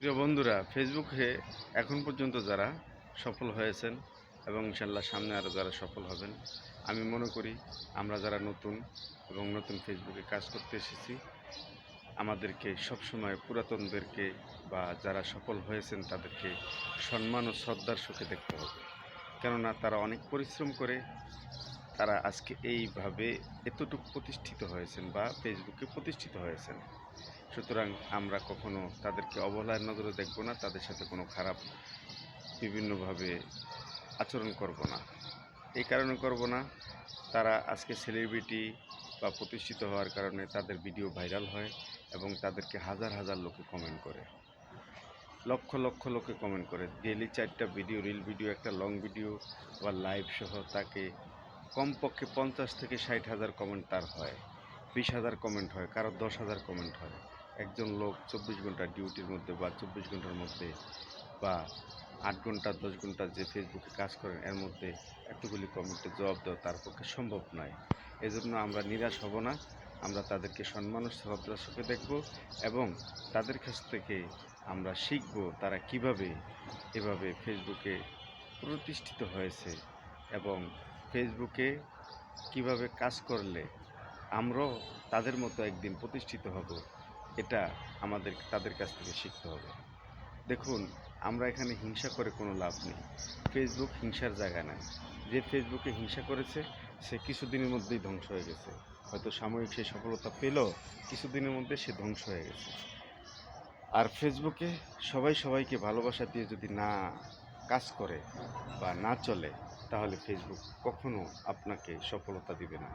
প্রিয় বন্ধুরা ফেসবুকে এখন পর্যন্ত যারা সফল হয়েছেন এবং ইনশাল্লাহ সামনে আরও যারা সফল হবেন, আমি মনে করি আমরা যারা নতুন এবং নতুন ফেসবুকে কাজ করতে এসেছি, আমাদেরকে সবসময় পুরাতনদেরকে বা যারা সফল হয়েছেন তাদেরকে সম্মান ও শ্রদ্ধার সুখে দেখতে হবে। কেননা তারা অনেক পরিশ্রম করে তারা আজকে এইভাবে এতটুকু প্রতিষ্ঠিত হয়েছেন বা ফেসবুকে প্রতিষ্ঠিত হয়েছেন। সুতরাং আমরা কখনো তাদেরকে অবহেলার নজরে দেখব না, তাদের সাথে কোনো খারাপ বিভিন্নভাবে আচরণ করব না। এই কারণে করব না। তারা আজকে সেলিব্রিটি বা প্রতিষ্ঠিত হওয়ার কারণে তাদের ভিডিও ভাইরাল হয় এবং তাদেরকে হাজার হাজার লোকে কমেন্ট করে। লক্ষ লক্ষ লোকে কমেন্ট করে। ডেলি চারটা ভিডিও রিল ভিডিও একটা লং ভিডিও বা লাইভ সহ তাকে কমপক্ষে পঞ্চাশ থেকে ষাট হাজার কমেন্ট তার হয়, বিশ হাজার কমেন্ট হয়, কারও দশ হাজার কমেন্ট হয়। একজন লোক চব্বিশ ঘণ্টা ডিউটির মধ্যে বা চব্বিশ ঘণ্টার মধ্যে বা আট ঘণ্টা, দশ ঘণ্টা যে ফেসবুকে কাজ করেন, এর মধ্যে এতগুলি কমেন্টে জবাব দেওয়া তার পক্ষে সম্ভব নয়। এজন্য আমরা নিরাশ হব না, আমরা তাদেরকে সম্মান ও শ্রদ্ধার সাথে দেখব এবং তাদের কাছ থেকে আমরা শিখব তারা কীভাবে এভাবে ফেসবুকে প্রতিষ্ঠিত হয়েছে এবং ফেসবুকে কীভাবে কাজ করলে আমরাও তাদের মতো একদিন প্রতিষ্ঠিত হব, এটা আমাদের, তাদের কাছ থেকে শিখতে হবে। দেখুন, আমরা এখানে হিংসা করে কোনো লাভ নেই। ফেসবুক হিংসার জায়গা নয় যে ফেসবুকে হিংসা করেছে, সে কিছুদিনের মধ্যেই ধ্বংস হয়ে গেছে। হয়তো সাময়িক সে সফলতা পেল কিছুদিনের মধ্যে সে ধ্বংস হয়ে গেছে। আর ফেসবুকে সবাই সবাইকে ভালোবাসা দিয়ে যদি না কাজ করে বা না চলে তাহলে ফেসবুক কখনো আপনাকে সফলতা দিবে না।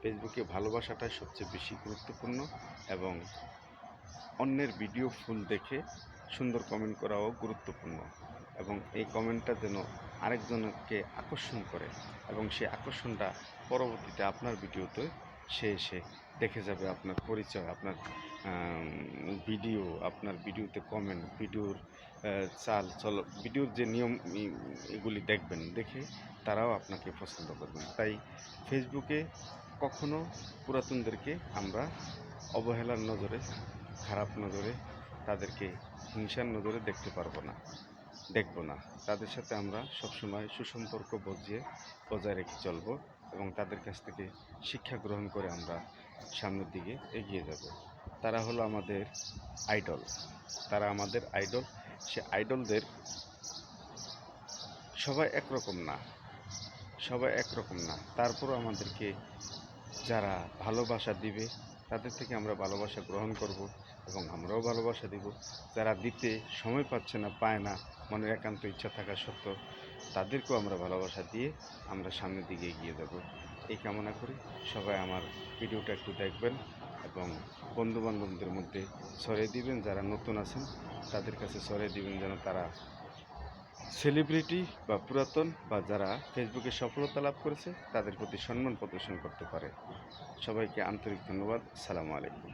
ফেসবুকে ভালোবাসাটাই সবচেয়ে বেশি গুরুত্বপূর্ণ এবং অন্যের ভিডিও ফুল দেখে সুন্দর কমেন্ট করাও গুরুত্বপূর্ণ এবং এই কমেন্টটা যেন আরেকজনকে আকর্ষণ করে এবং সেই আকর্ষণটা পরবর্তীতে আপনার ভিডিওতে সে এসে দেখে যাবে আপনার পরিচয়, আপনার ভিডিও আপনার ভিডিওতে কমেন্ট ভিডিওর চাল, চল ভিডিওর যে নিয়ম, এগুলি দেখবেন, দেখে তারাও আপনাকে পছন্দ করবেন। তাই ফেসবুকে কখনো পুরাতনদেরকে আমরা অবহেলার নজরে, খারাপ নজরে, তাদেরকে হিংসার নজরে দেখতে পারব না, দেখব না। তাদের সাথে আমরা সবসময় সুসম্পর্ক বজিয়ে বজায় রেখে চলবো এবং তাদের কাছ থেকে শিক্ষা গ্রহণ করে আমরা সামনের দিকে এগিয়ে যাব। তারা হলো আমাদের আইডল। তারা আমাদের আইডল। সে আইডলদের সবাই একরকম না। সবাই একরকম না। তারপরও আমাদেরকে যারা ভালোবাসা দিবে, তাদের থেকে আমরা ভালোবাসা গ্রহণ করব এবং আমরাও ভালোবাসা দিব। যারা দিতে সময় পাচ্ছে না, পায় না, মনের একান্ত ইচ্ছা থাকা সত্ত্বেও, তাদেরকেও আমরা ভালোবাসা দিয়ে আমরা সামনের দিকে এগিয়ে যাব। এই কামনা করি সবাই আমার ভিডিওটা একটু দেখবেন এবং বন্ধুবান্ধবদের মধ্যে ছড়িয়ে দিবেন, যারা নতুন আছেন তাদের কাছে ছড়িয়ে দিবেন যেন তারা সেলিব্রিটি বা পুরাতন বা যারা ফেসবুকে সফলতা লাভ করেছে, তাদের প্রতি সম্মান প্রদর্শন করতে পারে। সবাইকে আন্তরিক ধন্যবাদ। সালামু আলাইকুম।